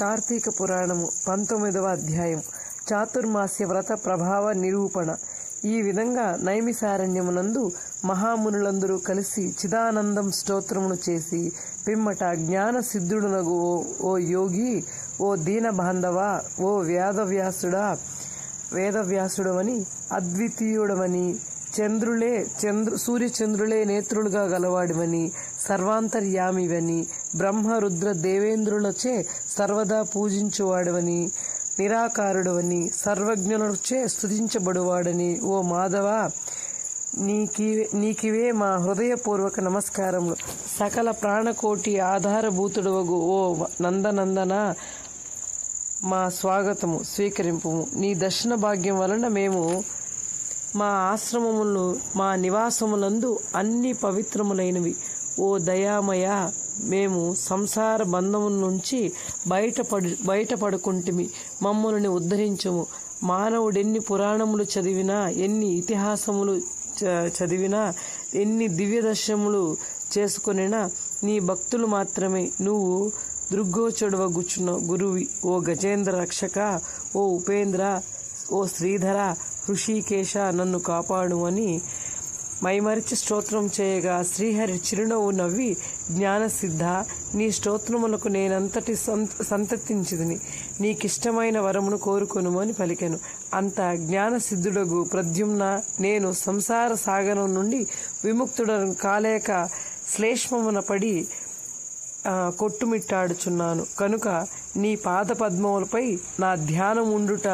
కార్తీక పురాణము పంతొమ్మిదవ అధ్యాయం. చాతుర్మాస్య వ్రత ప్రభావ నిరూపణ. ఈ విధంగా నైమిసారణ్యమునందు మహామునులందరూ కలిసి చిదానందం స్తోత్రమును చేసి పిమ్మట జ్ఞాన సిద్ధుడునగు ఓ ఓ యోగి ఓ దీన బాంధవ ఓ వేదవ్యాసుడా వేదవ్యాసుడమని అద్వితీయుడమని చంద్రులే చంద్రు సూర్యచంద్రులే నేత్రులుగా గలవాడివని సర్వాంతర్యామివని బ్రహ్మరుద్ర దేవేంద్రులచే సర్వదా పూజించువాడవని నిరాకారుడవని సర్వజ్ఞులచే స్థుతించబడువాడని ఓ మాధవ నీకివే నీకివే మా హృదయపూర్వక నమస్కారములు. సకల ప్రాణకోటి ఆధారభూతుడవగు ఓ నందనందన మా స్వాగతము స్వీకరింపుము. నీ దర్శన భాగ్యం వలన మేము మా ఆశ్రమములు మా నివాసములందు అన్ని పవిత్రములైనవి. ఓ దయామయ మేము సంసార బంధము నుంచి బయటపడు బయటపడుకుంటుమి మమ్మల్ని ఉద్ధరించము. మానవుడెన్ని పురాణములు చదివినా ఎన్ని ఇతిహాసములు చ- చదివినా ఎన్ని దివ్య దర్శనములు చేసుకొనినా నీ భక్తులు మాత్రమే. నువ్వు దృగ్గోచడవగుచున్న గురువి. ఓ గజేంద్ర రక్షక ఓ ఉపేంద్ర ఓ శ్రీధర ఋషికేశ నన్ను కాపాడు అని మైమరిచి స్తోత్రం చేయగా శ్రీహరి చిరునవ్వు నవ్వి జ్ఞానసిద్ధ నీ స్తోత్రములకు నేనంతటి సంత సంతతించిదిని నీకిష్టమైన వరమును కోరుకొను అని పలికెను. అంత జ్ఞానసిద్ధుడగు ప్రద్యుమ్న నేను సంసార సాగరం నుండి విముక్తుడను కాలేక శ్లేష్మమున పడి కొట్టుమిట్టాడుచున్నాను. కనుక నీ పాద పద్మములపై నా ధ్యానం ఉండుట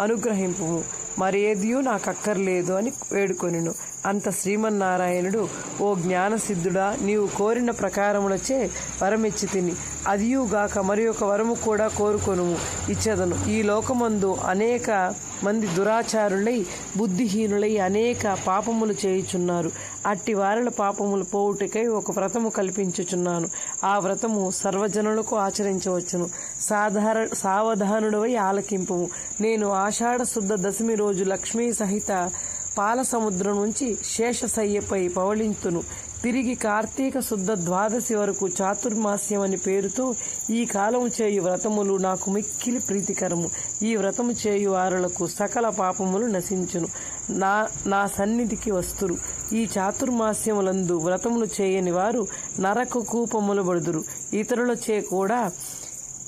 అనుగ్రహింపు. మరేదియూ నాకు అక్కర్లేదు అని వేడుకొనిను. అంత శ్రీమన్నారాయణుడు ఓ జ్ఞానసిద్ధుడా నీవు కోరిన ప్రకారములచే వరమిచ్చి తిని. అదియుగాక మరి ఒక వరము కూడా కోరుకొనుము. ఇచ్చదను. ఈ లోకమందు అనేక మంది దురాచారులై బుద్ధిహీనులై అనేక పాపములు చేయుచున్నారు. అట్టి వారిల పాపములు పోవుటకై ఒక వ్రతము కల్పించుచున్నాను. ఆ వ్రతము సర్వజనులకు ఆచరించవచ్చును. సాధారణ సావధానుడవై ఆలకింపు నేను ఆషాఢ శుద్ధ దశమి రోజు లక్ష్మీ సహిత పాల సముద్రం నుంచి శేషశయ్యపై పవళింతును. తిరిగి కార్తీక శుద్ధ ద్వాదశి వరకు చాతుర్మాస్యం అని పేరుతో ఈ కాలము చేయు వ్రతములు నాకు మిక్కిలి ప్రీతికరము. ఈ వ్రతము చేయు వారులకు సకల పాపములు నశించును. నా నా సన్నిధికి వస్తురు. ఈ చాతుర్మాస్యములందు వ్రతములు చేయని వారు నరక కూపములు బడుదురు ఇతరుల చే కూడా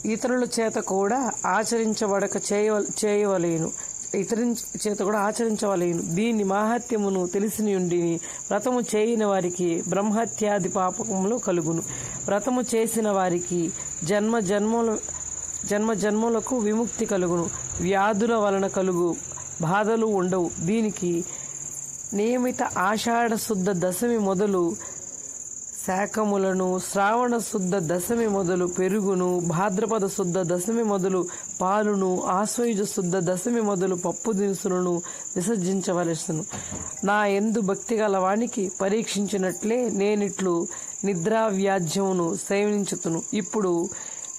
ఇతరుల చేత కూడా ఆచరించబడక చేయవ చేయవలేను. ఇతరి చేత కూడా ఆచరించవలేను. దీని మాహత్యమును తెలిసిన ఉండి వ్రతము చేయని వారికి బ్రహ్మత్యాది పాపములు కలుగును. వ్రతము చేసిన వారికి జన్మ జన్మల జన్మ జన్మలకు విముక్తి కలుగును. వ్యాధుల వలన కలుగు బాధలు ఉండవు. దీనికి నియమిత ఆషాఢ శుద్ధ దశమి మొదలు శాఖములను శ్రావణ శుద్ధ దశమి మొదలు పెరుగును భాద్రపద శుద్ధ దశమి మొదలు పాలును ఆశ్వయుజ శుద్ధ దశమి మొదలు పప్పు దినుసులను విసర్జించవలసను. నా ఎందు భక్తి గలవానికి పరీక్షించినట్లే నేనిట్లు నిద్రావ్యాజ్యమును సేవించుతును. ఇప్పుడు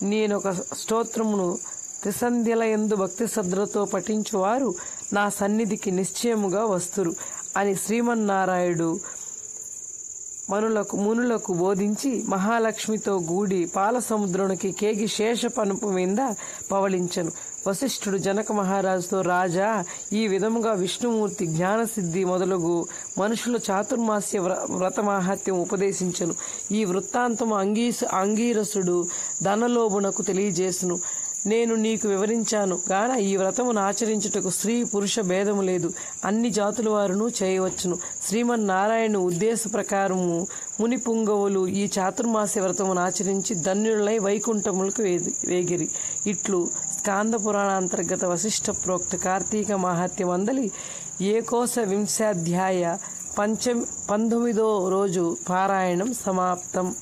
నేనొక స్తోత్రమును త్రిసంధ్యల ఎందు భక్తి శ్రద్ధలతో పఠించువారు నా సన్నిధికి నిశ్చయముగా వస్తురు అని శ్రీమన్నారాయుడు మనులకు మునులకు బోధించి మహాలక్ష్మితో గూడి పాల సముద్రునికి కేగి శేష పనుపు మీద పవళించను. వశిష్ఠుడు జనక మహారాజుతో రాజా ఈ విధముగా విష్ణుమూర్తి జ్ఞానసిద్ధి మొదలగు మనుషుల చాతుర్మాస్య వ్ర ఉపదేశించను. ఈ వృత్తాంతం అంగీసు అంగీరసుడు ధనలోభునకు తెలియజేసును. నేను నీకు వివరించాను. గాన ఈ వ్రతమును ఆచరించుటకు స్త్రీ పురుష భేదము లేదు. అన్ని జాతుల వారును చేయవచ్చును. శ్రీమన్నారాయణ ఉద్దేశ ప్రకారము ముని పుంగవులు ఈ చాతుర్మాస్య వ్రతమును ఆచరించి ధన్యులై వైకుంఠములకు వేది- వేగిరి. ఇట్లు స్కాంద పురాణ అంతర్గత వశిష్ఠ ప్రోక్త కార్తీక మాహాత్యం అందలి ఏకోశ వింశాధ్యాయ పంచ పంతొమ్మిదో రోజు పారాయణం సమాప్తం.